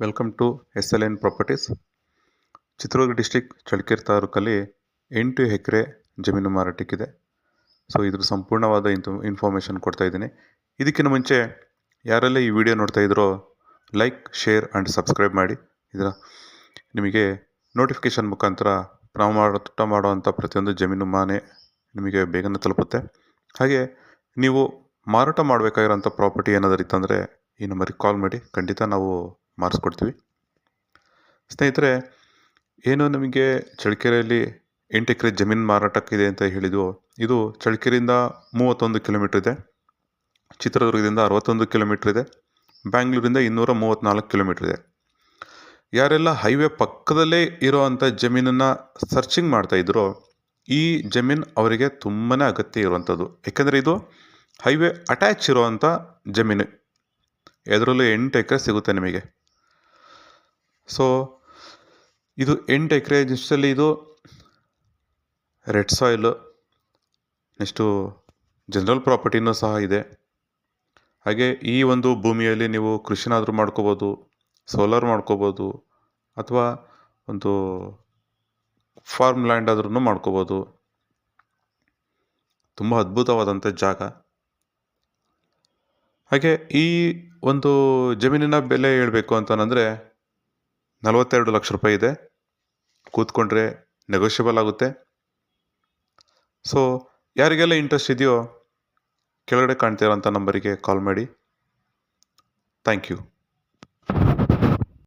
Welcome to S L N properties Chitradurga district Challakere ತಾಲೂಕಲ್ಲಿ ಎಂಟು ಎಕರೆ ಜಮೀನು ಮಾರಾಟಕ್ಕಿದೆ ಸೊ ಇದ್ರ ಸಂಪೂರ್ಣವಾದ ಇಂತು ಇನ್ಫಾರ್ಮೇಷನ್ ಕೊಡ್ತಾ ಇದ್ದೀನಿ. ಇದಕ್ಕಿಂತ ಮುಂಚೆ ಯಾರೆಲ್ಲ ಈ ವಿಡಿಯೋ ನೋಡ್ತಾ ಇದ್ರೋ ಲೈಕ್ ಶೇರ್ ಆ್ಯಂಡ್ ಸಬ್ಸ್ಕ್ರೈಬ್ ಮಾಡಿ. ಇದರ ನಿಮಗೆ ನೋಟಿಫಿಕೇಷನ್ ಮುಖಾಂತರ ನಾವು ಮಾರಾಟ ಮಾಡುವಂಥ ಪ್ರತಿಯೊಂದು ಜಮೀನು ಮಾನೆ ನಿಮಗೆ ಬೇಗನೆ ತಲುಪುತ್ತೆ. ಹಾಗೆ ನೀವು ಮಾರಾಟ ಮಾಡಬೇಕಾಗಿರೋಂಥ ಪ್ರಾಪರ್ಟಿ ಏನಾದರೂ ಇತ್ತಂದರೆ ಈ ನಂಬರಿಗೆ ಕಾಲ್ ಮಾಡಿ. ಖಂಡಿತ ನಾವು ಮಾರಿಸ್ಕೊಡ್ತೀವಿ. ಸ್ನೇಹಿತರೆ, ಏನು ನಮಗೆ ಚಳ್ಳಕೆರೆಯಲ್ಲಿ ಎಂಟು ಎಕರೆ ಜಮೀನು ಮಾರಾಟಕ್ಕಿದೆ ಅಂತ ಹೇಳಿದ್ವು, ಇದು ಚಳ್ಳಕೆರೆಯಿಂದ ಮೂವತ್ತೊಂದು ಕಿಲೋಮೀಟ್ರ್ ಇದೆ. ಚಿತ್ರದುರ್ಗದಿಂದ ಅರವತ್ತೊಂದು ಕಿಲೋಮೀಟ್ರ್ ಇದೆ. ಬ್ಯಾಂಗ್ಳೂರಿಂದ ಇನ್ನೂರ ಮೂವತ್ತ್ನಾಲ್ಕು ಕಿಲೋಮೀಟ್ರ್ ಇದೆ. ಯಾರೆಲ್ಲ ಹೈವೇ ಪಕ್ಕದಲ್ಲೇ ಇರೋವಂಥ ಜಮೀನನ್ನು ಸರ್ಚಿಂಗ್ ಮಾಡ್ತಾ ಇದ್ರೋ, ಈ ಜಮೀನು ಅವರಿಗೆ ತುಂಬಾ ಅಗತ್ಯ ಇರುವಂಥದ್ದು. ಏಕೆಂದರೆ ಇದು ಹೈವೇ ಅಟ್ಯಾಚ್ ಇರುವಂಥ ಜಮೀನು. ಇದರಲ್ಲೂ ಎಂಟು ಎಕರೆ ಸಿಗುತ್ತೆ ನಿಮಗೆ. ಸೊ ಇದು ಎಂಟು ಎಕರೆ ಜಸ್ಟಲ್ಲಿ ಇದು ರೆಡ್ ಸಾಯಿಲು ನೆಕ್ಸ್ಟು ಜನರಲ್ ಪ್ರಾಪರ್ಟಿನೂ ಸಹ ಇದೆ. ಹಾಗೆ ಈ ಒಂದು ಭೂಮಿಯಲ್ಲಿ ನೀವು ಕೃಷಿನಾದರೂ ಮಾಡ್ಕೋಬೋದು ಸೋಲಾರ್ ಮಾಡ್ಕೋಬೋದು, ಅಥವಾ ಒಂದು ಫಾರ್ಮ್ ಲ್ಯಾಂಡ್ ಆದ್ರೂ ಮಾಡ್ಕೋಬೋದು. ತುಂಬ ಅದ್ಭುತವಾದಂಥ ಜಾಗ. ಹಾಗೆ ಈ ಒಂದು ಜಮೀನಿನ ಬೆಲೆ ಹೇಳಬೇಕು ಅಂತಂದರೆ ನಲವತ್ತೆರಡು ಲಕ್ಷ ರೂಪಾಯಿ ಇದೆ. ಕೂತ್ಕೊಂಡ್ರೆ ನೆಗೋಷಿಯಬಲ್ ಆಗುತ್ತೆ. ಸೊ ಯಾರಿಗೆಲ್ಲ ಇಂಟ್ರೆಸ್ಟ್ ಇದೆಯೋ, ಕೆಳಗಡೆ ಕಾಣ್ತಿರೋಂಥ ನಂಬರಿಗೆ ಕಾಲ್ ಮಾಡಿ. Thank you